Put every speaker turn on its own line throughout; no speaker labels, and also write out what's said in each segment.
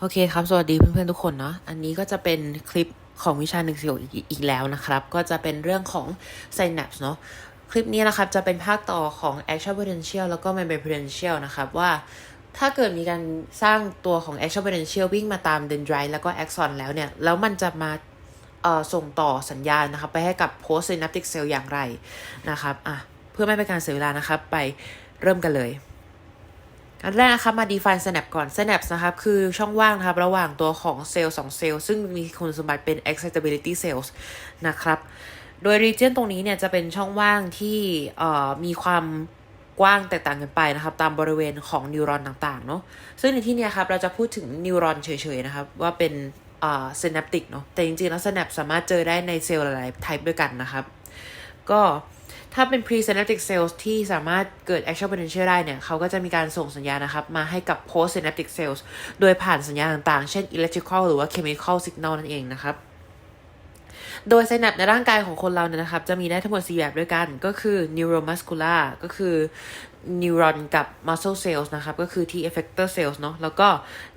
โอเคครับ สวัสดีเพื่อนๆทุกคนเนาะ อันนี้ก็จะเป็นคลิปของวิชาหนึ่งสิอีกอีกแล้วนะครับ ก็จะเป็นเรื่องของ synapse เนาะ คลิปนี้นะครับจะเป็นภาคต่อของ action potential แล้วก็ membrane potential นะครับว่าถ้าเกิดมีการสร้างตัวของ action potential วิ่งมาตาม dendrite แล้วก็ axon แล้วเนี่ย แล้วมันจะมาส่งต่อสัญญาณนะครับ ไปให้กับ post synaptic cell อย่างไรนะครับ อะ เพื่อไม่เป็นการเสียเวลานะครับ ไปเริ่มกันเลย อันแรกนะครับมา define synapse ก่อน synapse นะครับคือช่องว่างนะครับระหว่างตัวของเซลล์สองเซลล์ซึ่งมีคุณสมบัติเป็น excitability cells นะครับ โดย region ตรงนี้เนี่ยจะเป็นช่องว่างที่มีความกว้างแตกต่างกันไปนะครับ ตามบริเวณของนิวรอนต่างๆเนาะซึ่งในที่นี้ครับเราจะพูดถึงนิวรอนเฉยๆนะครับ ว่าเป็นอ่อ synaptic เนาะแต่จริงๆแล้ว synapse สามารถเจอได้ในเซลล์หลายๆ type ด้วยกันนะครับ ก็ ถ้าเป็น presynaptic cells ที่สามารถเกิด action potential ได้เนี่ย เขาก็จะมีการส่งสัญญาณนะครับ มาให้กับ postsynaptic cells โดยผ่านสัญญาณต่างๆ เช่น electrical หรือว่า chemical signal นั่นเองนะครับ โดย synapse ในร่างกายของคนเราเนี่ยนะครับ จะมีได้ทั้งหมด 4 แบบด้วยกัน ก็คือ neuromuscular ก็คือ neuron กับ muscle cells นะครับ ก็คือ T effector cells เนาะแล้วก็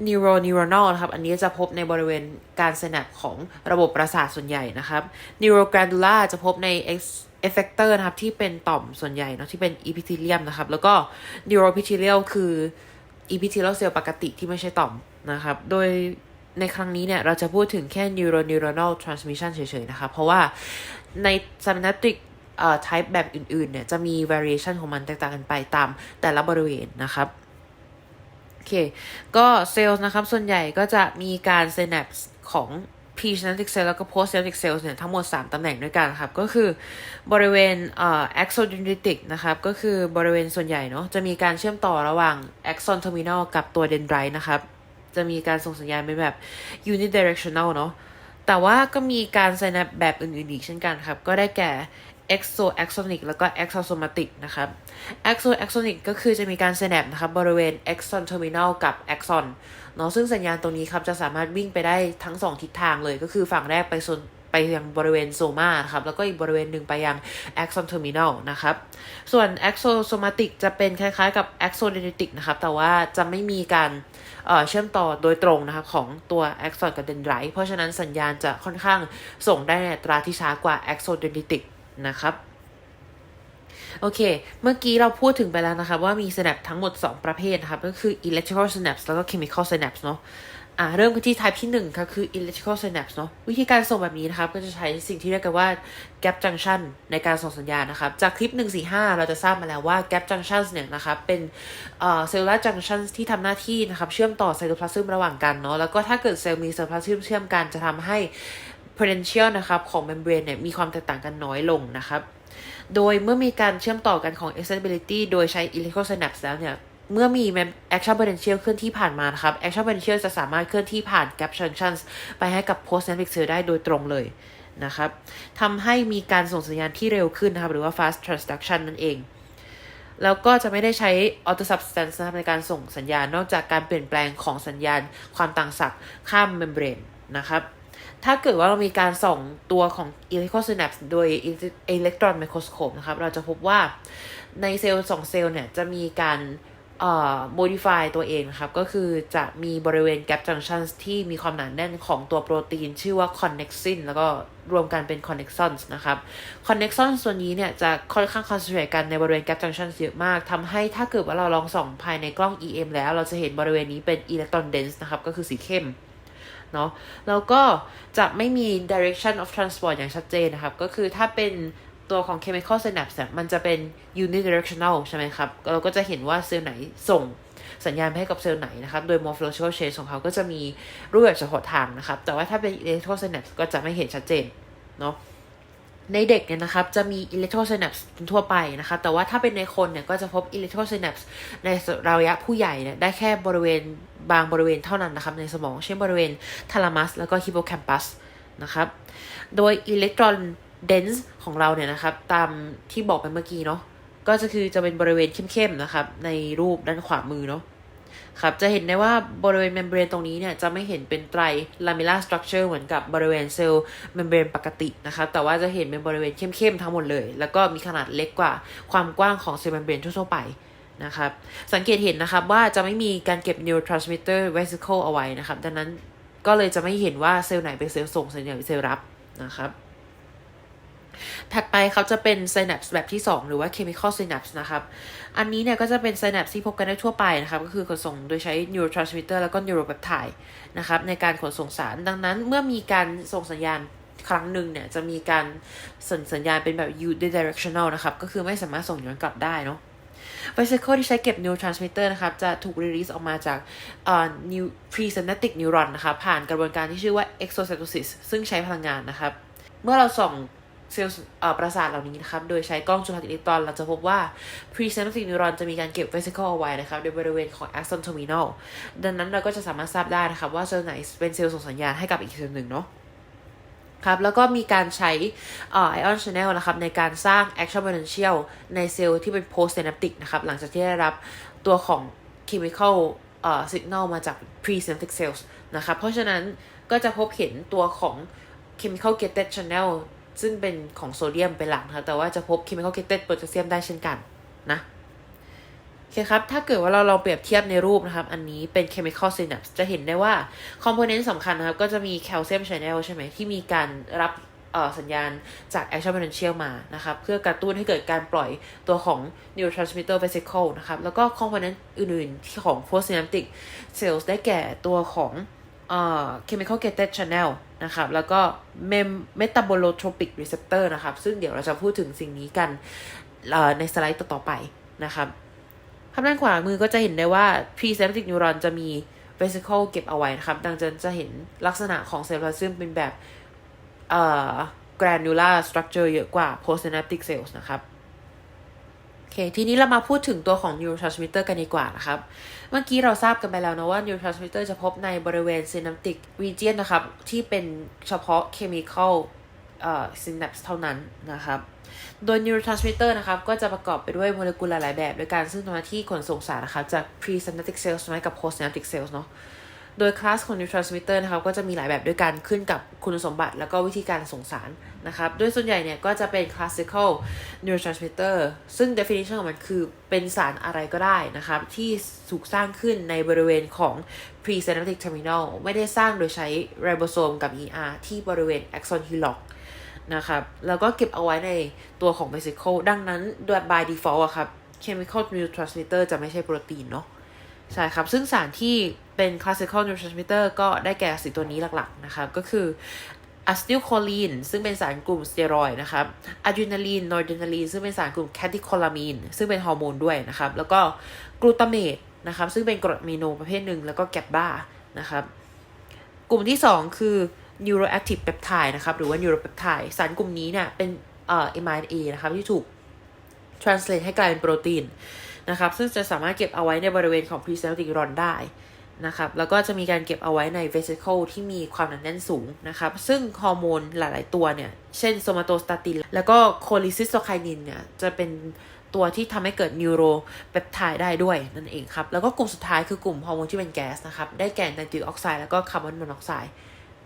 neuroneuronal นะครับ อันนี้จะพบในบริเวณการ synapse ของระบบประสาทส่วนใหญ่นะครับ neuroglandular จะพบใน effector นะครับ ที่เป็นต่อมส่วนใหญ่เนาะที่เป็น epithelium นะครับ แล้วก็ neuroepithelial คือ epithelial cell ปกติที่ไม่ใช่ต่อมนะครับ โดยในครั้งนี้เนี่ย เราจะพูดถึงแค่ neuroneuronal transmission เฉยๆนะครับเพราะว่าใน synaptic เอ่อ type แบบอื่นๆ เนี่ย จะมี variation ของมันแตกต่างกันไปตามแต่ละบริเวณนะครับ โอเค ก็เซลล์นะครับ ส่วนใหญ่ก็จะมีการ synapse ของ pre-synaptic cell แล้วก็ post-synaptic cells เนี่ยทั้งหมด 3 ตำแหน่งด้วยกันครับ ก็คือบริเวณเอ่อ axodendritic นะครับ ก็คือบริเวณส่วนใหญ่เนาะจะมีการเชื่อมต่อระหว่าง axon terminal กับตัว dendrite นะครับ จะมีการส่งสัญญาณเป็นแบบ unidirectional เนาะแต่ว่าก็มีการ synapse แบบอื่นๆอีกเช่นกันครับ ก็ได้แก่ exoaxonic แล้วก็ exosomatic นะครับ exoaxonic ก็คือจะมีการ synapse นะครับ บริเวณ axon terminal กับ axon เนาะซึ่งสัญญาณตรงนี้ครับจะสามารถวิ่งไปได้ทั้ง 2 ทิศทางเลยก็คือฝั่งแรกไปโซนไปยังบริเวณโซมาครับแล้วก็อีกบริเวณหนึ่งไปยัง axon terminal นะครับ ส่วน exosomatic จะเป็นคล้ายๆกับ exodendritic นะครับ แต่ว่าจะไม่มีการเชื่อมต่อโดยตรงนะคะของตัว axon กับ dendrite เพราะฉะนั้นสัญญาณจะค่อนข้างส่งได้ในตราที่ช้ากว่า exodendritic นะครับ โอเค เมื่อกี้เราพูดถึงไปแล้วนะครับว่ามี synapse ทั้งหมด 2 ประเภทนะครับก็คือ electrical synapse แล้วก็ chemical synapse เนาะอ่าเริ่มกันที่ type ที่1ครับคือ electrical synapse เนาะวิธีการส่งแบบนี้นะครับ ก็จะใช้สิ่งที่เรียกกันว่า gap junction ในการส่งสัญญาณนะครับ จากคลิป 145 เราจะทราบมาแล้วว่า gap junction เนี่ยนะครับ เป็นเอ่อ cellular junction ที่ทำหน้าที่นะครับ เชื่อมต่อไซโตพลาซึมระหว่างกันเนาะแล้วก็ถ้าเกิดเซลล์มีไซโตพลาซึมเชื่อมกันจะทำให้ potential นะครับของ membrane เนี่ยมีความแตกต่างกันน้อยลงนะครับ โดยเมื่อมีการเชื่อมต่อกันของ excitability โดยใช้ electrical synapse แล้วเนี่ย เมื่อมี action potential เคลื่อนที่ผ่านมานะครับ action potential จะสามารถเคลื่อนที่ผ่าน gap junctions ไปให้กับ post synaptic cell ได้โดยตรงเลยนะครับทำให้มีการส่งสัญญาณที่เร็วขึ้นนะครับ หรือว่า fast transduction นั่นเอง แล้วก็จะไม่ได้ใช้ auto substance นะครับในการส่งสัญญาณ นอกจากการเปลี่ยนแปลงของสัญญาณความต่างศักย์ข้าม membrane นะครับ ถ้าเกิดว่าเรามีการส่องตัวของ electrical synapse โดย electron microscope นะครับ เราจะพบว่าในเซลล์สองเซลล์เนี่ยจะมีการเอ่อ modify ตัวเองนะครับ ก็คือจะมีบริเวณ gap junction ที่มีความหนาแน่นของตัวโปรตีน ชื่อว่า connexin แล้วก็รวมกันเป็น connexons นะครับ connexons ส่วนนี้เนี่ยจะค่อนข้าง concentrate กันในบริเวณ gap junction เยอะมากทำให้ถ้าเกิดว่าเราลองส่องภายในกล้อง EM แล้ว เราจะเห็นบริเวณนี้เป็น electron dense นะครับ ก็คือสีเข้ม เนาะแล้วก็จะไม่มี direction of transport อย่างชัดเจนนะครับ ก็คือถ้าเป็นตัวของ chemical synapse มันจะเป็น unidirectional ใช่ไหมครับ เราก็จะเห็นว่าเซลล์ไหนส่งสัญญาณไปให้กับเซลล์ไหนนะครับ โดย morphological change ของเขาก็จะมีรูปแบบเฉพาะทางนะครับ แต่ว่าถ้าเป็น electrical synapse ก็จะไม่เห็นชัดเจนเนาะ ในเด็กเนี่ยนะครับจะมี electrical synapse ทั่วไปนะครับแต่ว่าถ้าเป็นในคนเนี่ยก็จะพบ electrical synapse ในระยะผู้ใหญ่เนี่ยได้แค่บริเวณบางบริเวณเท่านั้นนะครับในสมอง เช่นบริเวณ thalamus แล้วก็ hippocampus นะครับโดย electron dense ของเราเนี่ยนะครับตามที่บอกไปเมื่อกี้เนาะก็จะคือจะเป็นบริเวณเข้มๆนะครับในรูปด้านขวามือเนาะ ครับจะเห็นได้ว่าบริเวณเมมเบรนตรงนี้เนี่ยจะไม่เห็นเป็นไตร lamellar structure เหมือนกับบริเวณเซลล์เมมเบรนปกตินะครับแต่ว่าจะเห็นเป็นบริเวณเข้มๆทั้งหมดเลย แล้วก็มีขนาดเล็กกว่าความกว้างของเซลล์เมมเบรนทั่วๆไปนะครับสังเกตเห็นนะครับว่าจะไม่มีการเก็บ neurotransmitter vesicle เอาไว้นะครับ ดังนั้นก็เลยจะไม่เห็นว่าเซลล์ไหนเป็นเซลล์ส่งเซลล์ไหนเป็นเซลล์รับนะครับ ถัดไปเขาจะเป็น synapse แบบที่ 2 หรือว่า chemical synapse นะครับ อันนี้เนี่ยก็จะเป็น synapse ที่พบกันได้ทั่วไปนะครับ ก็คือขนส่งโดยใช้ neurotransmitter แล้วก็ neuropeptide นะครับในการขนส่งสาร ดังนั้นเมื่อมีการส่งสัญญาณครั้งหนึ่งเนี่ย จะมีการส่งสัญญาณเป็นแบบ unidirectional นะครับ ก็คือไม่สามารถส่งย้อนกลับได้เนาะ vesicle ที่ใช้เก็บ neurotransmitter นะครับ จะถูก release ออกมาจากเอ่อ new presynaptic neuron นะครับผ่านกระบวนการที่ชื่อว่า exocytosis ซึ่งใช้พลังงานนะครับ เมื่อเราส่อง เซลล์ประสาทเหล่านี้นะครับโดยใช้กล้องจุลทรรศน์อิเล็กตรอน เราจะพบว่า presynaptic neuron จะมีการเก็บ vesicle เอาไว้นะครับในบริเวณของ axon terminal ดังนั้นเราก็จะสามารถทราบได้นะครับว่าเซลล์ไหนเป็นเซลล์ส่งสัญญาณให้กับอีกเซลล์หนึ่งเนาะครับแล้วก็มีการใช้ไอออนชแนลนะครับในการสร้าง action potential ในเซลล์ที่เป็น post synaptic นะครับหลังจากที่ได้รับตัวของ chemical เอ่อ signal มาจาก pre synaptic cells นะครับเพราะฉะนั้นก็จะพบเห็นตัวของ chemical gated channel ซึ่งเป็นของโซเดียมเป็นหลักนะแต่ว่าจะพบ chemical gated potassium ได้เช่นกันนะโอเคครับ ถ้าเกิดว่าเราลองเปรียบเทียบในรูปนะครับ อันนี้เป็น chemical synapse จะเห็นได้ว่า component สำคัญนะครับ ก็จะมี calcium channel ใช่ไหมที่มีการรับสัญญาณจาก action potential มานะครับ เพื่อกระตุ้นให้เกิดการปล่อยตัวของ neurotransmitter vesicle นะครับ แล้วก็ component อื่นๆที่ของ postsynaptic cells ได้แก่ตัวของเอ่อ chemical gated channel นะครับ แล้วก็ mem- metabolotropic receptor นะครับ ซึ่งเดี๋ยวเราจะพูดถึงสิ่งนี้กันในสไลด์ต่อๆไปนะครับภาพด้านขวามือก็จะเห็นได้ว่า presynaptic neuron จะมี vesicle เก็บเอาไว้นะครับ ดังนั้นจะเห็นลักษณะของเซลล์พลาซึมเป็นแบบเอ่อ granular structure เยอะกว่า postsynaptic cells นะครับ เค ทีนี้เรามาพูดถึงตัวของ neurotransmitter กันดีกว่านะครับ เมื่อกี้เราทราบกันไปแล้วนะว่า neurotransmitter จะพบในบริเวณ synaptic region นะครับ ที่เป็นเฉพาะ chemical เอ่อ synapse เท่านั้นนะครับ โดย neurotransmitter นะครับ ก็จะประกอบไปด้วยโมเลกุลหลายแบบโดยการซึ่งทำหน้าที่ขนส่งสารนะครับ จาก presynaptic cells มากับ postsynaptic cells เนาะ โดยคลาสของ neurotransmitter นะครับก็จะมีหลายแบบด้วยกันขึ้นกับคุณสมบัติ แล้วก็วิธีการส่งสารนะครับ โดยส่วนใหญ่เนี่ยก็จะเป็น classical neurotransmitter ซึ่ง definition ของมันคือเป็นสารอะไรก็ได้นะครับ ที่ถูกสร้างขึ้นในบริเวณของ presynaptic terminal ไม่ได้สร้างโดยใช้ ribosome กับ ER ที่บริเวณ axon hillock นะครับแล้วก็เก็บเอาไว้ในตัวของ vesicle ดังนั้นโดย by default อะครับ chemical neurotransmitter จะไม่ใช่โปรตีนเนาะใช่ครับ ซึ่งสารที่เป็น classical neurotransmitter ก็ได้แก่สีตัวนี้หลักๆนะครับ ก็คือ acetylcholine ซึ่งเป็นสารกลุ่มสเตียรอยนะครับ adrenaline noradrenaline ซึ่งเป็นสารกลุ่ม catecholamine ซึ่งเป็นฮอร์โมนด้วยนะครับ แล้วก็กลูตาเมตนะครับ ซึ่งเป็นกรดอะมิโนประเภทหนึ่งแล้วก็แกบบ้านะครับ กลุ่มที่ 2 คือ neuroactive peptide นะครับ หรือว่า neuropeptide สารกลุ่มนี้เนี่ยเป็นเอ่อ mRNA นะครับที่ถูก translate ให้กลายเป็นโปรตีนนะครับ ซึ่งจะสามารถเก็บเอาไว้ในบริเวณของ presynaptic neuron ได้ นะครับ แล้วก็จะมีการเก็บเอาไว้ใน vesicle ที่มีความหนาแน่นสูงนะครับ ซึ่งฮอร์โมนหลาย ๆ ตัวเนี่ย เช่น somatostatin แล้วก็ cholecystokinin เนี่ยจะเป็นตัวที่ทำให้เกิด neuropeptide ได้ด้วยนั่นเองครับ แล้วก็กลุ่มสุดท้ายคือกลุ่มฮอร์โมนที่เป็นแก๊สนะครับ ได้แก่ไนตริกออกไซด์แล้วก็คาร์บอนมอนอกไซด์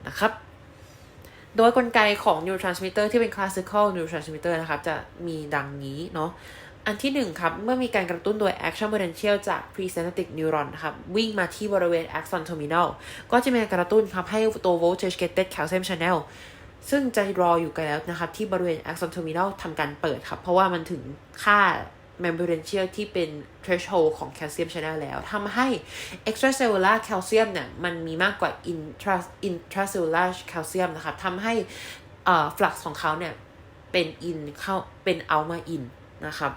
นะครับ โดยกลไกของ neurotransmitter ที่เป็น classical neurotransmitter นะครับ จะมีดังนี้เนาะ อันที่หนึ่งครับ เมื่อมีการกระตุ้นโดย action potential จาก presynaptic neuron นครับ วิ่งมาที่บริเวณ axon terminal ก็จะมีการกระตุ้นครับให้ตัว voltage gated calcium channel ซึ่งจะรออยู่กันแล้วนะครับ ที่บริเวณ axon terminal ทำการเปิดครับ เพราะว่ามันถึงค่า membrane ที่เป็น threshold ของ calcium channel แล้วทำให้ extracellular calcium เนี่ยมันมีมากกว่า intra intracellular calcium นะครับทำให้อ่อ flux ของเขาเนี่ยเป็น in เข้าเป็น out มา in นะครับ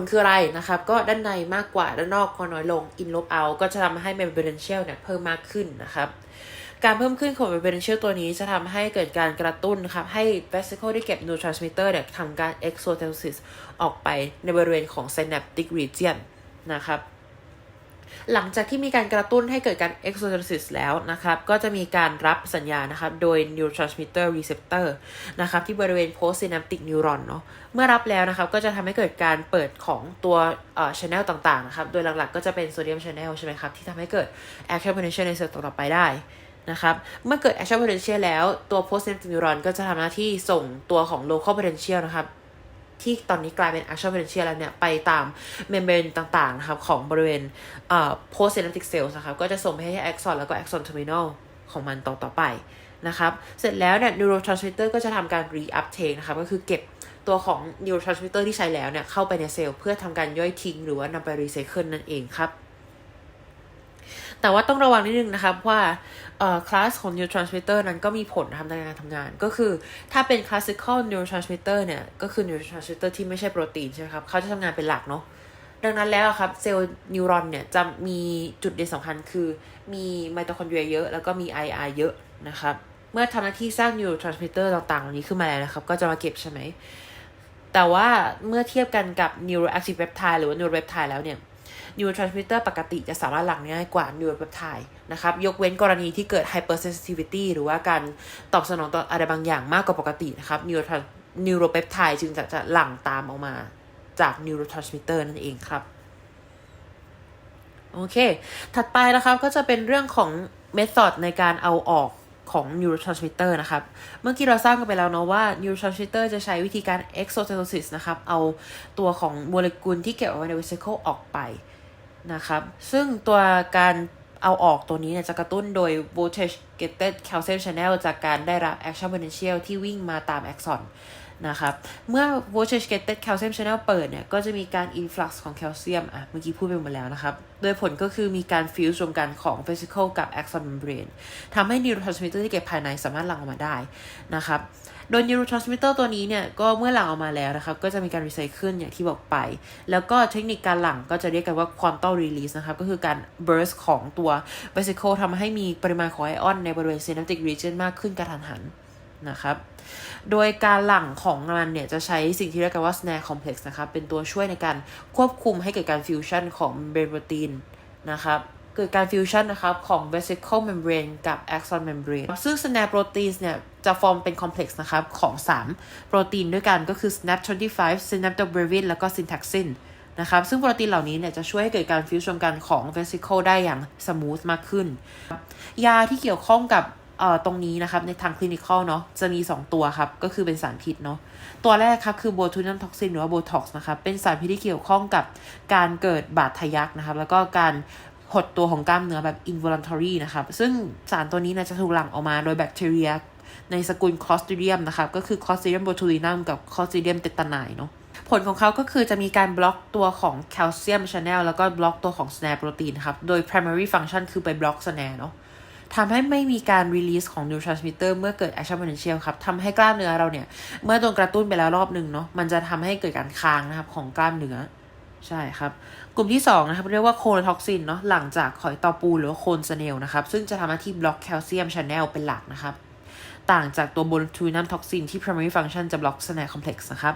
ลคืออะไรนะครับ ก็ด้านในมากกว่าด้านนอกก็น้อยลง in ลบ out ก็จะทำให้ membrane เนี่ยเพิ่มมากขึ้นนะครับการเพิ่มขึ้นของ membrane ตัวนี้จะทำให้เกิดการกระตุ้นครับให้ vesicle ที่เก็บ neurotransmitter เนี่ยทำการ exocytosis ออกไปในบริเวณของ synaptic region นะครับ หลังจากที่มีการกระตุ้นให้เกิดการ exocytosis แล้วนะครับ ก็จะมีการรับสัญญาณนะครับ โดย neurotransmitter receptor นะครับ ที่บริเวณ postsynaptic neuron เนาะเมื่อรับแล้วนะครับ ก็จะทำให้เกิดการเปิดของตัวเอ่อ channel ต่างๆ นะครับ โดยหลักๆ ก็จะเป็น sodium channel ใช่ไหมครับ ที่ทำให้เกิด action potential ในเซลล์ต่อไปได้นะครับ เมื่อเกิด action potential แล้วตัว postsynaptic neuron ก็จะทำหน้าที่ส่งตัวของ local potential นะครับ ที่ตอนนี้กลายเป็น action potential แล้วเนี่ย ไปตามเมมเบรนต่างๆนะครับ ของบริเวณเอ่อ post synaptic cells นะครับ ก็จะส่งไปให้ axon แล้วก็ axon terminal ของมันต่อต่อไปนะครับ เสร็จแล้วเนี่ย neurotransmitter ก็จะทำการ reuptake นะครับ ก็คือเก็บตัวของ neurotransmitter ที่ใช้แล้วเนี่ย เข้าไปในเซลล์เพื่อทำการย่อยทิ้งหรือว่านำไป recycle นั่นเองครับ แต่ว่าต้องระวังนิดนึงนะครับว่าคลาสของ neurotransmitter นั้นก็มีผลนะครับในการทำงาน ก็คือถ้าเป็น classical neurotransmitter เนี่ย ก็คือ neurotransmitter ที่ไม่ใช่โปรตีนใช่ไหมครับเขาจะทำงานเป็นหลักเนาะดังนั้นแล้วครับเซลล์นิวรอนเนี่ยจะมีจุดเด่นสำคัญคือมีไมโตคอนเดรียเยอะแล้วก็มี IR เยอะนะครับ เมื่อทำหน้าที่สร้าง neurotransmitter ต่างๆเหล่านี้ขึ้นมาแล้วนะครับ ก็จะมาเก็บใช่ไหม แต่ว่าเมื่อเทียบกันกับ neuroactive peptide หรือว่า neuropeptide แล้วเนี่ย neurotransmitter ปกติจะสามารถหลั่งง่ายกว่า neuropeptide นะครับ ยกเว้นกรณีที่เกิด hypersensitivity หรือว่าการตอบสนองต่ออะไรบางอย่างมากกว่าปกตินะครับ neurotrans neuropeptide จึงจะจะหลั่งตามออกมาจาก neurotransmitter นั่นเองครับ โอเค ถัดไปนะครับก็จะเป็นเรื่องของ method ในการเอาออกของ neurotransmitter นะครับ เมื่อกี้เราทราบกันไปแล้วเนาะว่า neurotransmitter จะใช้วิธีการ exocytosis นะครับ เอาตัวของโมเลกุลที่เก็บเอาไว้ใน vesicle ออกไป นะครับ ซึ่งตัวการเอาออกตัวนี้เนี่ยจะกระตุ้นโดย voltage gated calcium channel จากการได้รับ action potential ที่วิ่งมาตาม axon นะครับเมื่อ voltage gated calcium channel เปิดเนี่ยก็จะมีการ influx ของแคลเซียมอะเมื่อกี้พูดไปหมดแล้วนะครับ โดยผลก็คือมีการ fuse รวมกันของ vesicle กับ axon membrane ทำให้ neurotransmitter ที่เก็บภายในสามารถหลั่งออกมาได้นะครับ โดย neurotransmitter ตัวนี้เนี่ยก็เมื่อหลั่งออกมาแล้วนะครับก็จะมีการ recycle อย่างที่บอกไป แล้วก็เทคนิคการหลั่งก็จะเรียกกันว่า quantum release นะครับก็คือการ burst ของตัว vesicle ทำให้มีปริมาณของไอออนในบริเวณ synaptic region มากขึ้นกระทันหันนะครับ โดยการหลั่งของมันเนี่ยจะใช้สิ่งที่เรียกกันว่า snare complex นะครับ เป็นตัวช่วยในการควบคุมให้เกิดการฟิวชั่นของ membrane protein นะครับ เกิดการฟิวชั่นนะครับของ vesicle membrane กับ axon membrane ซึ่ง snare proteins เนี่ย จะฟอร์มเป็น complex นะครับของ 3 โปรตีนด้วยกันก็คือ snap25 synaptobrevin แล้วก็ syntaxin นะครับ ซึ่งโปรตีนเหล่านี้เนี่ยจะช่วยให้เกิดการฟิวชั่นกันของ vesicle ได้อย่างสมูทมากขึ้น ยาที่เกี่ยวข้องกับเอ่อตรงนี้นะครับ ในทางคลินิคอลเนาะจะมี 2 ตัวครับ ก็คือเป็นสารพิษเนาะตัวแรกครับคือโบทูนัมท็อกซินหรือว่าโบท็อกซ์นะครับ เป็นสารพิษที่เกี่ยวข้องกับการเกิดบาดทะยักนะครับ แล้วก็การหดตัวของกล้ามเนื้อแบบ involuntary นะครับ ซึ่งสารตัวนี้เนะจะถูกหลั่งออกมาโดยแบคทีเรีย ในสกุล Clostridium นะครับก็คือ Clostridium botulinum กับ Clostridium tetani เนาะผลของเขาก็คือจะมีการบล็อกตัวของแคลเซียมช n น l แล้วก็บล็อกตัวของ snare protein ครับ โดย primary function คือไปบล็อก snare เนาะทำให้ไม่มีการ release ของ neurotransmitter เมื่อเกิด action potential ครับทำให้กล้ามเนื้อเราเนี่ย เมื่อโดนกระตุ้นไปแล้วรอบหนึ่งเนาะมันจะทำให้เกิดการค้างนะครับของกล้ามเนื้อ ใช่ครับ กลุ่มที่ 2 นะครับ เรียกว่าโคโนท็อกซินเนาะหลังจากหอยตอปูหรือว่าโคนสเนลนะครับซึ่งจะทำหน้าที่บล็อกแคลเซียมช n น l เป็นหลักนะครับ ต่างจากตัวโบทูนัมท็อกซินที่ primary function จะบล็อก snare complex นะครับ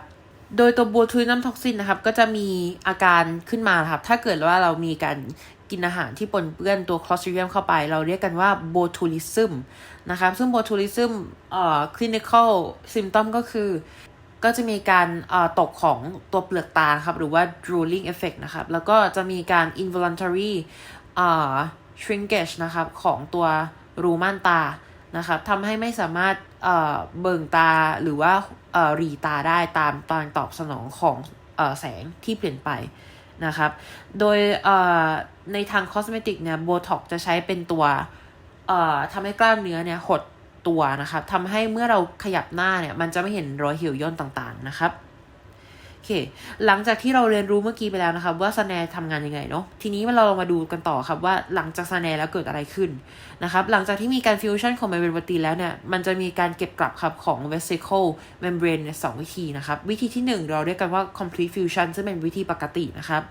โดยตัวโบทูนัมท็อกซินนะครับ ก็จะมีอาการขึ้นมาครับ ถ้าเกิดว่าเรามีการกินอาหารที่ปนเปื้อนตัว clostridium เข้าไป เราเรียกกันว่า botulism นะครับ ซึ่ง botulism เอ่อ clinical symptom ก็คือ ก็จะมีการเอ่อตกของตัวเปลือกตาครับ หรือว่า drooling effect นะครับ แล้วก็จะมีการ involuntary เอ่อ shrinkage นะครับ ของตัวรูม่านตา นะครับทำให้ไม่สามารถเอ่อเบิ่งตาหรือว่าเอ่อรีตาได้ตามตอนตอบสนองของเอ่อแสงที่เปลี่ยนไปนะครับ โดยเอ่อในทางคอสเมติกเนี่ยโบท็อกจะใช้เป็นตัวเอ่อทำให้กล้ามเนื้อเนี่ยหดตัวนะครับทำให้เมื่อเราขยับหน้าเนี่ยมันจะไม่เห็นรอยเหี่ยวย่นต่างๆนะครับ โอเค หลังจากที่เราเรียนรู้เมื่อกี้ไปแล้วนะครับว่าสแนร์ทำงานยังไงเนาะ ทีนี้เราลองมาดูกันต่อครับว่าหลังจากสแนร์แล้วเกิดอะไรขึ้นนะครับ หลังจากที่มีการฟิวชั่นของไมเบรนปตีแล้วเนี่ย มันจะมีการเก็บกลับครับของ vesicle membrane เนี่ยสองวิธีนะครับ วิธีที่ 1 เราเรียกกันว่า complete fusion ซึ่งเป็นวิธีปกตินะครับ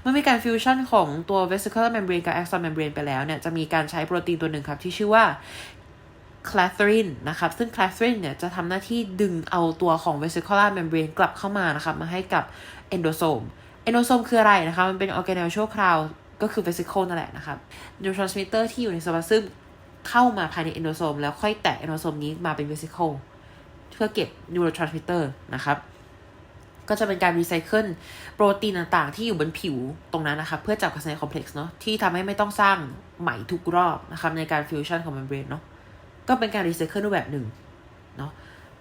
เมื่อมีการฟิวชั่นของตัว vesicle membrane กับ axon membrane ไปแล้วเนี่ย จะมีการใช้โปรตีนตัวหนึ่งครับที่ชื่อว่า คลา t รินนะครับซึ่งคลา t รินเนี่ยจะทำหน้าที่ดึงเอาตัวของ vesicular membrane กลับเข้ามานะครับมาให้กับ endosome endosome คืออะไรนะคะมันเป็น organelle ชั่วคราวก็คือ vesicle นั่นแหละนะครับ neurotransmitter ที่อยู่ในสปาซึมเข้ามาภายใน endosome แล้วค่อยแตะ endosome นี้มาเป็น vesicle เพื่อเก็บ neurotransmitter นะครับก็จะเป็นการรีไซเคิลโปรตีนต่างๆ ที่อยู่บนผิวตรงนั้นนะคะเพื่อจับกับไซคอมเพล็กซ์เนาะที่ทำให้ไม่ต้องสร้างใหม่ทุกรอบนะครับในการฟิวชั่นของ membrane เนาะ ก็เป็นการรีไซเคิลรูปแบบหนึ่งเนาะ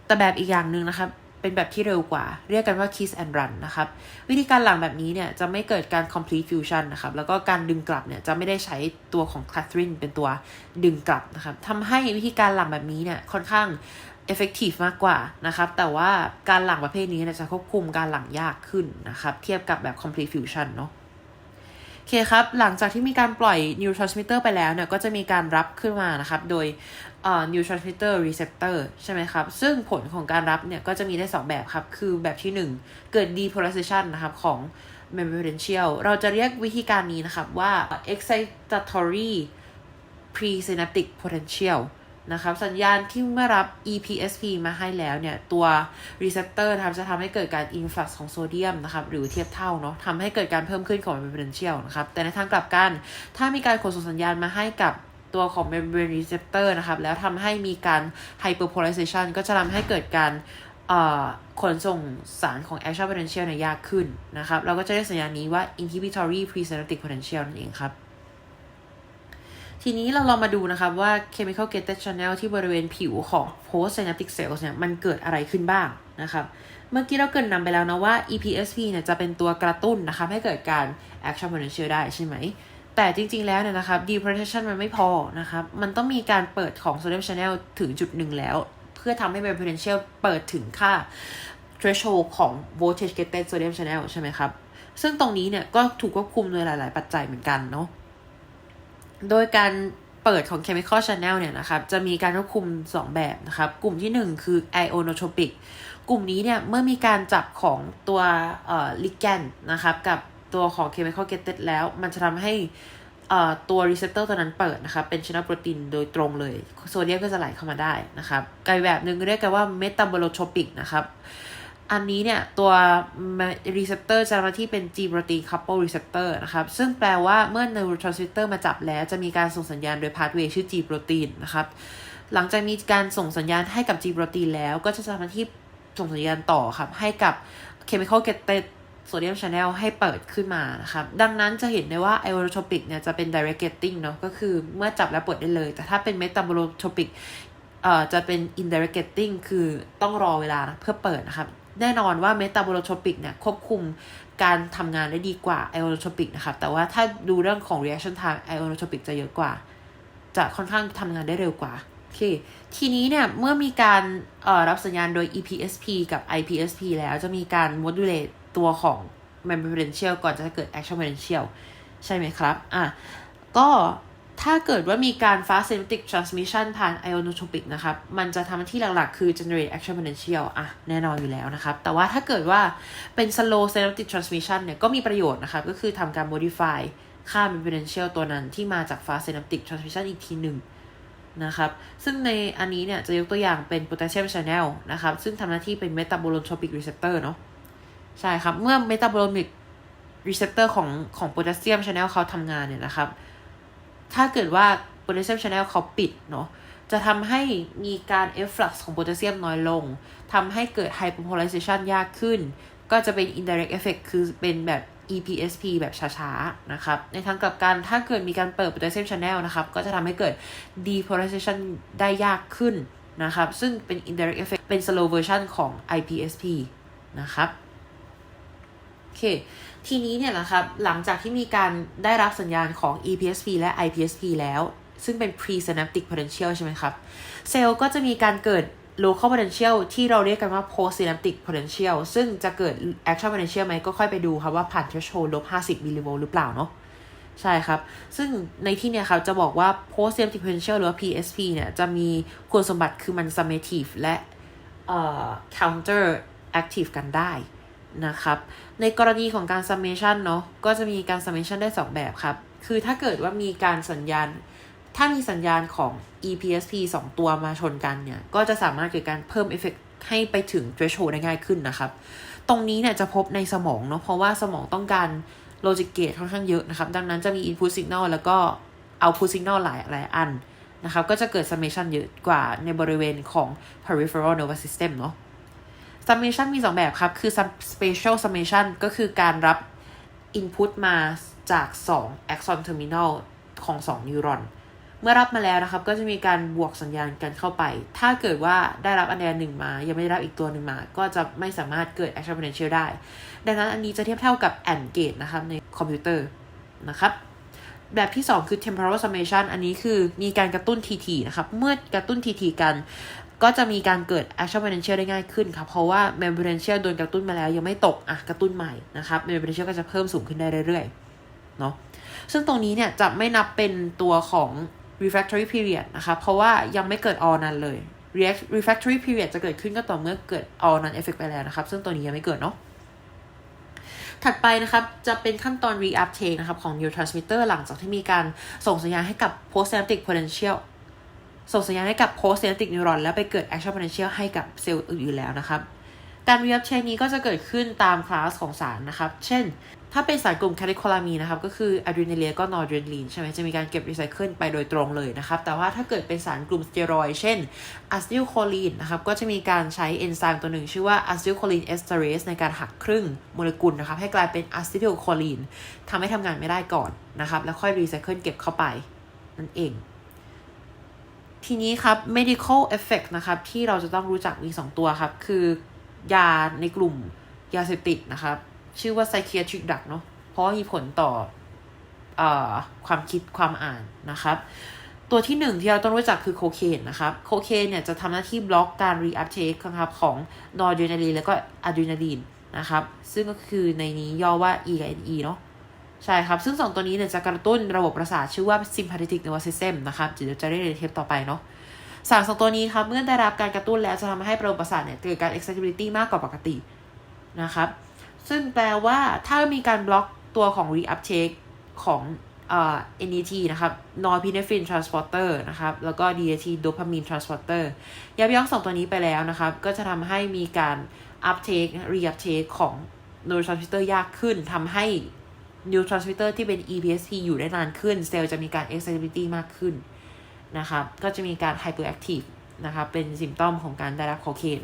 แต่แบบอีกอย่างหนึ่งนะครับ เป็นแบบที่เร็วกว่า เรียกกันว่า kiss and run นะครับ วิธีการหลังแบบนี้เนี่ย จะไม่เกิดการ complete fusion นะครับ แล้วก็การดึงกลับเนี่ย จะไม่ได้ใช้ตัวของ Catherine เป็นตัวดึงกลับนะครับทำให้วิธีการหลังแบบนี้เนี่ยค่อนข้าง effective มากกว่านะครับ แต่ว่าการหลังประเภทนี้เนี่ยจะควบคุมการหลังยากขึ้นนะครับ เทียบกับแบบ complete fusion เนาะ เคครับ หลังจากที่มีการปล่อย neurotransmitter ไปแล้วเนี่ย ก็จะมีการรับขึ้นมานะครับ โดยเอ่อ neurotransmitter receptor ใช่ไหมครับ ซึ่งผลของการรับเนี่ย ก็จะมีได้ 2 แบบครับ คือแบบที่ 1 เกิด depolarization นะครับ ของ membrane potential เราจะเรียกวิธีการนี้นะครับว่า excitatory presynaptic potential นะครับสัญญาณที่เมื่อรับ EPSP มาให้แล้วเนี่ย ตัว receptor นะครับจะทำให้เกิดการ influx ของโซเดียมนะครับหรือเทียบเท่าเนาะทำให้เกิดการเพิ่มขึ้นของ membrane potential นะครับแต่ในทางกลับกัน ถ้ามีการขนส่งสัญญาณมาให้กับตัวของ membrane receptor นะครับ แล้วทำให้มีการ hyperpolarization ก็จะทำให้เกิดการขนส่งสารของ action potential เนี่ยยากขึ้นนะครับ เราก็จะเรียกสัญญาณนี้ว่า inhibitory presynaptic potential นั่นเองครับ ทีนี้เราลองมาดูนะครับว่า chemical gated channel ที่บริเวณผิวของ post synaptic cells เนี่ยมันเกิดอะไรขึ้นบ้างนะครับ เมื่อกี้เราเกินนำไปแล้วนะว่า EPSP เนี่ยจะเป็นตัวกระตุ้นนะครับให้เกิดการ action potential ได้ใช่ไหม แต่จริงๆแล้วเนี่ยนะครับ depolarization มันไม่พอนะครับ มันต้องมีการเปิดของ sodium channel ถึงจุดหนึ่งแล้ว เพื่อทำให้ potential เปิดถึงค่า threshold ของ voltage gated sodium channel ใช่ไหมครับ ซึ่งตรงนี้เนี่ยก็ถูกควบคุมโดยหลาย ๆ ปัจจัยเหมือนกันเนาะ โดยการเปิดของ chemical channel เนี่ยนะครับจะมีการควบคุม 2 แบบนะครับ กลุ่มที่ 1 คือ ionotropic กลุ่มนี้เนี่ยเมื่อมีการจับของตัวเอ่อ ligand นะครับกับตัวของ chemical gated แล้ว มันจะทำให้ตัว receptor ตัวนั้นเปิดนะครับ เป็น channel protein โดยตรงเลย โซเดียมก็จะไหลเข้ามาได้นะครับกับอีกแบบหนึ่งเรียกกันว่า metabolotropic นะครับ อันนี้เนี่ยตัว receptor จะทำหน้าที่เป็น G protein couple receptor นะครับ ซึ่งแปลว่าเมื่อ neurotransmitter มาจับแล้วจะมีการส่งสัญญาณโดย pathway ชื่อ G protein นะครับ หลังจากมีการส่งสัญญาณให้กับ G protein แล้วก็จะทำหน้าที่ส่งสัญญาณต่อครับ ให้กับ chemical gated sodium channel ให้เปิดขึ้นมานะครับ ดังนั้นจะเห็นได้ว่า ionotropic เนี่ยจะเป็น direct gating เนาะก็คือเมื่อจับแล้วเปิดได้เลย แต่ถ้าเป็น metabolotropic เอ่อจะเป็น indirect gating คือต้องรอเวลาเพื่อเปิดนะครับ แน่นอนว่า metabolotropic เนี่ยควบคุมการทำงานได้ดีกว่า ionotropic นะครับแต่ว่าถ้าดูเรื่องของ reaction time ionotropic จะเยอะกว่า จะค่อนข้างทำงานได้เร็วกว่าโอเคทีนี้เนี่ย เมื่อมีการรับสัญญาณโดย EPSP กับ IPSP แล้วจะมีการ modulate ตัวของ membrane potential ก่อนจะเกิด action potential ใช่ไหมครับ อะ ก็ ถ้าเกิดว่ามีการ fast synaptic transmission ผ่าน ionotropic นะครับ มันจะทำที่หลักๆ คือ generate action potential อะ แน่นอนอยู่แล้วนะครับ แต่ว่าถ้าเกิดว่าเป็น slow synaptic transmission เนี่ย ก็มีประโยชน์นะครับ ก็คือทำการ modify ค่า membrane potential ตัวนั้นที่มาจาก fast synaptic transmission อีกทีหนึ่งนะครับ ซึ่งในอันนี้เนี่ย จะยกตัวอย่างเป็น potassium channel นะครับ ซึ่งทำหน้าที่เป็น metabolotropic receptor เนาะ ใช่ครับ เมื่อ metabolomic receptor ของของ potassium channel เขาทำงานเนี่ยนะครับ ถ้าเกิดว่า potassium channel เขาปิดเนาะจะทำให้มีการ efflux ของโพแทสเซียมน้อยลงทำให้เกิด hyperpolarization ยากขึ้น ก็จะเป็น indirect effect คือเป็นแบบ EPSP แบบช้าๆ นะครับ ในทางกลับกันถ้าเกิดมีการเปิด potassium channel นะครับ ก็จะทำให้เกิด depolarization ได้ยากขึ้นนะครับ ซึ่งเป็น indirect effect เป็น slow version ของ IPSP นะครับ โอเค ทีนี้เนี่ยนะครับหลังจากที่มีการได้รับสัญญาณของ EPSP และ IPSP แล้ว ซึ่งเป็น presynaptic potential ใช่ไหมครับ เซลล์ก็จะมีการเกิด local potential ที่เราเรียกกันว่า postsynaptic potential ซึ่งจะเกิด action potential ไหมก็ค่อยไปดูครับว่าผ่าน threshold ลบ50มิลลิโวลต์หรือเปล่าเนาะใช่ครับ ซึ่งในที่เนี่ยครับจะบอกว่า post synaptic potential หรือว่า PSP เนี่ยจะมีคุณสมบัติคือมัน summative และ counter active กันได้ นะครับ ในกรณีของการ summation เนาะก็จะมีการ summation ได้ 2 แบบครับ คือถ้าเกิดว่ามีการสัญญาณ ถ้ามีสัญญาณของ EPSP 2 ตัวมาชนกันเนี่ย ก็จะสามารถเกิดการเพิ่มเอฟเฟกให้ไปถึง threshold ได้ง่ายขึ้นนะครับ ตรงนี้เนี่ยจะพบในสมองเนาะเพราะว่าสมองต้องการ logic gate ค่อนข้างเยอะนะครับ ดังนั้นจะมี input signal แล้วก็ output signal หลายหลายอันนะครับ ก็จะเกิด summation เยอะกว่าในบริเวณของ peripheral nervous system เนาะ summation มี 2 แบบครับ คือ spatial summation ก็คือการรับ input มาจาก 2 axon terminal ของ 2 นิวรอน เมื่อรับมาแล้วนะครับ ก็จะมีการบวกสัญญาณกันเข้าไป ถ้าเกิดว่าได้รับอันใดหนึ่งมา ยังไม่ได้รับอีกตัวหนึ่งมา ก็จะไม่สามารถเกิด action potential ได้ ดังนั้นอันนี้จะเทียบเท่ากับ AND gate นะครับ ในคอมพิวเตอร์นะครับแบบที่ 2 คือ temporal summation อันนี้คือมีการกระตุ้นทีๆนะครับ เมื่อกระตุ้นทีๆกัน ก็จะมีการเกิด action potential ได้ง่ายขึ้นครับ เพราะว่า memory potential โดนกระตุ้นมาแล้ว ยังไม่ตกอะกระตุ้นใหม่นะครับ memory potential ก็จะเพิ่มสูงขึ้นได้เรื่อยๆเนาะซึ่งตรงนี้เนี่ยจะไม่นับเป็นตัวของ refractory period นะครับเพราะว่ายังไม่เกิด all นั้นเลย refractory period จะเกิดขึ้นก็ต่อเมื่อเกิด all นั้น effect ไปแล้วนะครับ ซึ่งตัวนี้ยังไม่เกิดเนาะถัดไปนะครับ จะเป็นขั้นตอน reuptake นะครับ ของ neurotransmitter หลังจากที่มีการส่งสัญญาณให้กับ postsynaptic potential ส่งสัญญาณให้กับ postsynaptic neuron แล้วไปเกิด action potential ให้กับเซลล์อื่นๆแล้วนะครับการ reuptake นี้ก็จะเกิดขึ้นตามคลาสของสารนะครับ เช่น ถ้าเป็นสารกลุ่มแคท e โคลามีนะครับก็คืออะดรีนาลีนก็นอร์ดรีนาลีนใช่ไหมจะมีการเก็บรีไซเคิลไปโดยตรงเลยนะครับ แต่ว่าถ้าเกิดเป็นสารกลุ่มสเตียรอยเช่นอะซิลโคลีนนะครับก็จะมีการใช้เอนไซม์ตัวหนึ่ง ชื่อว่าอะซิลโคลีนเอสเตอเรสในการหักครึ่งโมเลกุลนะครับให้กลายเป็นอะซิลโคลีนทำให้ทำงานไม่ได้ก่อนนะครับแล้วค่อยรีไซเคิลเก็บเข้าไปนั่นเอง ทีนี้ครับ medical effect นะครับ ที่เราจะต้องรู้จักมี 2 ตัวครับ คือยาในกลุ่มยาเสพติดนะครับ ชื่อว่า psychiatric drug เนาะเพราะว่ามีผลต่ออความคิดความอ่านนะครับ ตัวที่หนึ่งที่เราต้องรู้จักคือโคเคนนะครับ โคเคนเนี่ยจะทำหน้าที่บล็อกการ reuptake นะครับของนอร์ดรีนาลีนแล้วก็อะดรีนาลีนนะครับ ซึ่งก็คือในนี้ย่อว่า ENE เนาะ ใช่ครับ ซึ่งสองตัวนี้เนี่ยจะกระตุ้นระบบประสาทชื่อว่า sympathetic nervous system นะครับเดี๋ยวจะได้เรียนเทปต่อไปเนาะสารสองตัวนี้ครับ เมื่อได้รับการกระตุ้นแล้วจะทำให้ระบบประสาทเนี่ยเกิดการ excitability มากกว่าปกตินะครับ ซึ่งแปลว่าถ้ามีการบล็อกตัวของ reuptake ของเอ่อ NET นะครับ norepinephrine transporter นะครับ แล้วก็ DHT dopamine transporter ยับยั้งสองตัวนี้ไปแล้วนะครับ ก็จะทำให้มีการ uptake reuptake ของ neurotransmitter ยากขึ้นทำให้ neurotransmitter ที่เป็น EPSP อยู่ได้นานขึ้น เซลล์จะมีการ excitability มากขึ้นนะครับ ก็จะมีการ hyperactive นะครับ เป็นสิมตอมของการได้รับโคเคน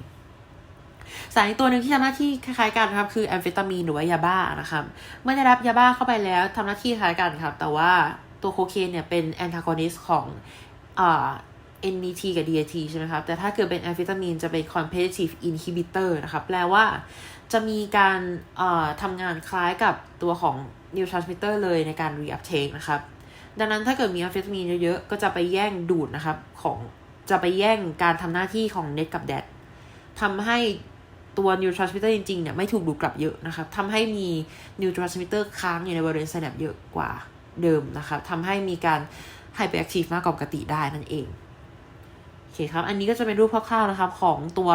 สารอีกตัวหนึ่งที่ทำหน้าที่คล้ายๆกันครับคือแอมเฟตามีนหรือว่ายาบ้านะครับ เมื่อได้รับยาบ้าเข้าไปแล้วทำหน้าที่คล้ายกันครับ แต่ว่าตัวโคเคนเนี่ยเป็นแอนทากอนิสของอ่า NET กับ DHT ใช่ไหมครับ แต่ถ้าเกิดเป็นแอมเฟตามีนจะเป็น competitive inhibitor นะครับ แปลว่าจะมีการอ่อทำงานคล้ายกับตัวของ neurotransmitter เลยในการ reuptake นะครับ ดังนั้นถ้าเกิดมีแอมเฟตามีนเยอะๆ ก็จะไปแย่งดูดนะครับของจะไปแย่งการทำหน้าที่ของเน็ตกับแดดทำให้ตัว neurotransmitter จริงๆเนี่ยไม่ถูกดูดกลับเยอะนะครับทำให้มี neurotransmitter ค้างอยู่ในบริเวณ synapse เยอะกว่าเดิมนะครับทำให้มีการ hyperactive มากกว่าปกติได้นั่นเองโอเคครับ อันนี้ก็จะเป็นรูปคร่าวๆนะครับของตัว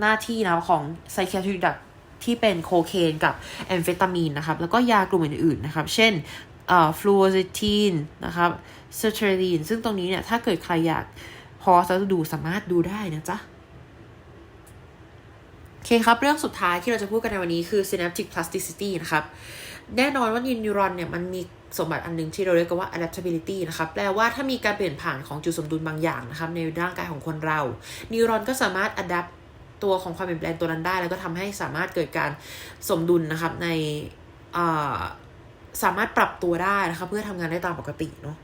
หน้าที่นะของ psychiatric drug ที่ ที่เป็นโคเคนกับแอมเฟตามีนนะครับ แล้วก็ยากลุ่มอื่นๆนะครับ เช่นเอ่อฟลูออซิทีนนะครับเซอร์เทรีนซึ่งตรงนี้เนี่ย ถ้าเกิดใครอยากพอจะดูสามารถดูได้นะจ๊ะโอเคครับ เรื่องสุดท้ายที่เราจะพูดกันในวันนี้คือ synaptic plasticity นะครับ แน่นอนว่านิวรอนเนี่ยมันมีสมบัติอันหนึงที่เราเรียกว่า adaptability นะครับ แปลว่าถ้ามีการเปลี่ยนผ่านของจุดสมดุลบางอย่างนะครับ ในร่างกายของคนเรา นิวรอนก็สามารถ adapt ตัวของความเปลี่ยนแปลงตัวนั้นได้ แล้วก็ทำให้สามารถเกิดการสมดุลนะครับในสามารถปรับตัวได้นะครับเพื่อทำงานได้ตามปกติเนาะ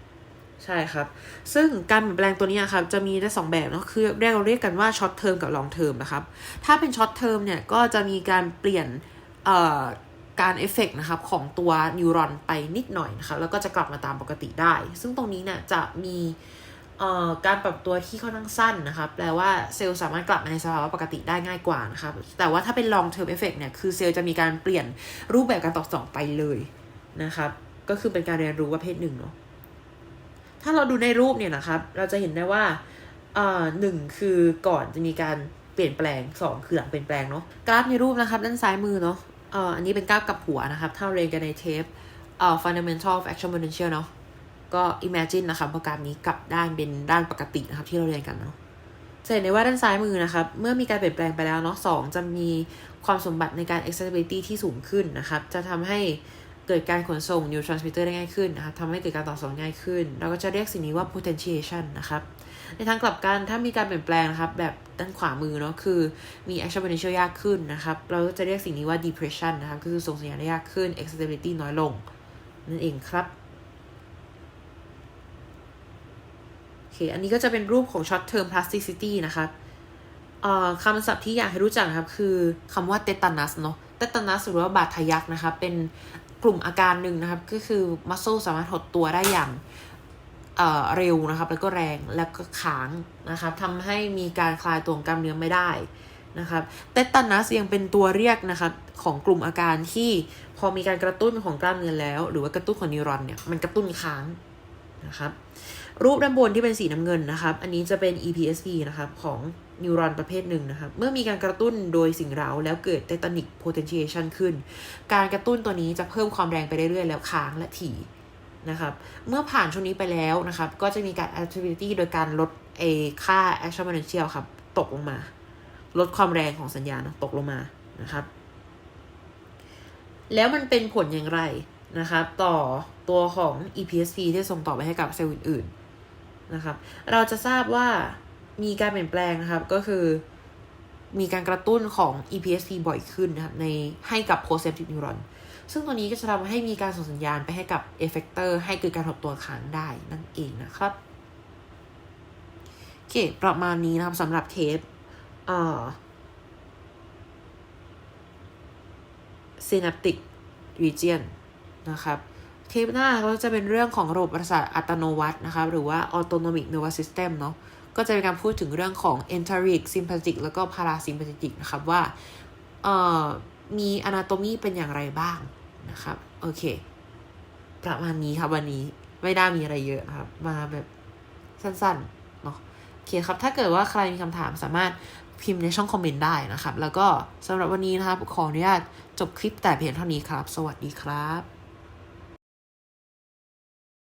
ใช่ครับ ซึ่งการเปลี่ยนแปลงตัวนี้ครับจะมีได้สองแบบเนาะ คือเรียกเราเรียกกันว่าช็อตเทอมกับลองเทอมนะครับ ถ้าเป็นช็อตเทอมเนี่ยก็จะมีการเปลี่ยนการเอฟเฟกนะครับของตัวนิวรอนไปนิดหน่อยนะครับแล้วก็จะกลับมาตามปกติได้ ซึ่งตรงนี้เนี่ยจะมี การปรับตัวที่ค่อนข้างสั้นนะครับแปลว่าเซลล์สามารถกลับมาในสภาวะปกติได้ง่ายกว่านะครับแต่ว่าถ้าเป็น long term effect เนี่ย คือเซลล์จะมีการเปลี่ยนรูปแบบการตอบสนองไปเลยนะครับ ก็คือเป็นการเรียนรู้ประเภทหนึ่งเนาะ ถ้าเราดูในรูปเนี่ยนะครับ เราจะเห็นได้ว่าเอ่อหนึ่งคือก่อนจะมีการเปลี่ยนแปลงสองคือหลังเปลี่ยนแปลงเนาะ กราฟในรูปนะครับ ด้านซ้ายมือเนาะอ่อันนี้เป็นกราฟกับหัวนะครับ ถ้าเรียนกันในเทปเอ่อ fundamental of action potential เนาะ ก็ imagine นะครับว่ากราฟนี้กลับด้านเป็นด้านปกตินะครับที่เราเรียนกันเนาะจะเห็นได้ว่าด้านซ้ายมือนะครับเมื่อมีการเปลี่ยนแปลงไปแล้วเนาะสองจะมีความสมบัติในการ excitability ที่สูงขึ้นนะครับ จะทำให้เกิดการขนส่ง neurotransmitter ได้ง่ายขึ้นนะครับทำให้เกิดการตอบสนองง่ายขึ้น เราก็จะเรียกสิ่งนี้ว่า potentiation นะครับ ในทางกลับกันถ้ามีการเปลี่ยนแปลงนะครับ แบบด้านขวามือเนาะคือมี action potential ยากขึ้นนะครับ เราก็จะเรียกสิ่งนี้ว่า depression นะครับ ก็คือส่งสัญญาณได้ยากขึ้น excitability น้อยลงนั่นเองครับ เค อันนี้ก็จะเป็นรูปของ short term plasticity นะครับเอ่อคำศัพท์ที่อยากให้รู้จักนะครับ คือคำว่า tetanus เนาะ tetanus หรือว่าบาดทะยักนะครับเป็นกลุ่มอาการหนึ่งนะครับ ก็คือ muscle สามารถหดตัวได้อย่างเเร็วนะครับ แล้วก็แรงแล้วก็ค้างนะครับทำให้มีการคลายตัวของกล้ามเนื้อไม่ได้นะครับเตตันัสยังเป็นตัวเรียกนะครับของกลุ่มอาการที่พอมีการกระตุ้นของกล้ามเนื้อแล้ว หรือว่ากระตุ้นของนิวรอนเนี่ยมันกระตุ้นค้างนะครับ รูปด้านบนที่เป็นสีน้ำเงินนะครับ อันนี้จะเป็น EPSP นะครับของนิวรอนประเภทหนึ่งนะครับ เมื่อมีการกระตุ้นโดยสิ่งเร้าแล้วเกิด tetanic potentiation ขึ้น การกระตุ้นตัวนี้จะเพิ่มความแรงไปเรื่อยๆ แล้วค้างและถี่นะครับ เมื่อผ่านช่วงนี้ไปแล้วนะครับ ก็จะมีการ activity โดยการลดเอค่า action potential ครับ ตกลงมา ลดความแรงของสัญญาณตกลงมานะครับ แล้วมันเป็นผลอย่างไรนะครับ ต่อตัวของ EPSP ที่ส่งต่อไปให้กับเซลล์อื่นๆ นะครับ เราจะทราบว่ามีการเปลี่ยนแปลงนะครับก็คือมีการกระตุ้นของ EPSP บ่อยขึ้นนะครับในให้กับ post-septic neuron ซึ่งตัวนี้ก็จะทำให้มีการส่งสัญญาณไปให้กับ effector ให้เกิดการหดตัวค้างได้นั่นเองนะครับโอเคประมาณนี้นะครับสำหรับเทปเอ่อ synaptic region นะครับ เทปหน้าก็จะเป็นเรื่องของระบบประสาทอัตโนมัตินะครับหรือว่า autonomic nervous system เนาะก็จะเป็นการพูดถึงเรื่องของ enteric sympathetic แล้วก็ parasympathetic นะครับว่าเอ่อมี anatomy เป็นอย่างไรบ้างนะครับ โอเค ประมาณนี้ครับวันนี้ไม่ได้มีอะไรเยอะนะครับ มาแบบสั้นๆเนาะโอเคครับ ถ้าเกิดว่าใครมีคำถามสามารถพิมพ์ในช่องคอมเมนต์ได้นะครับ แล้วก็สำหรับวันนี้นะครับ ขออนุญาตจบคลิปแต่เพียงเท่านี้ครับ สวัสดีครับ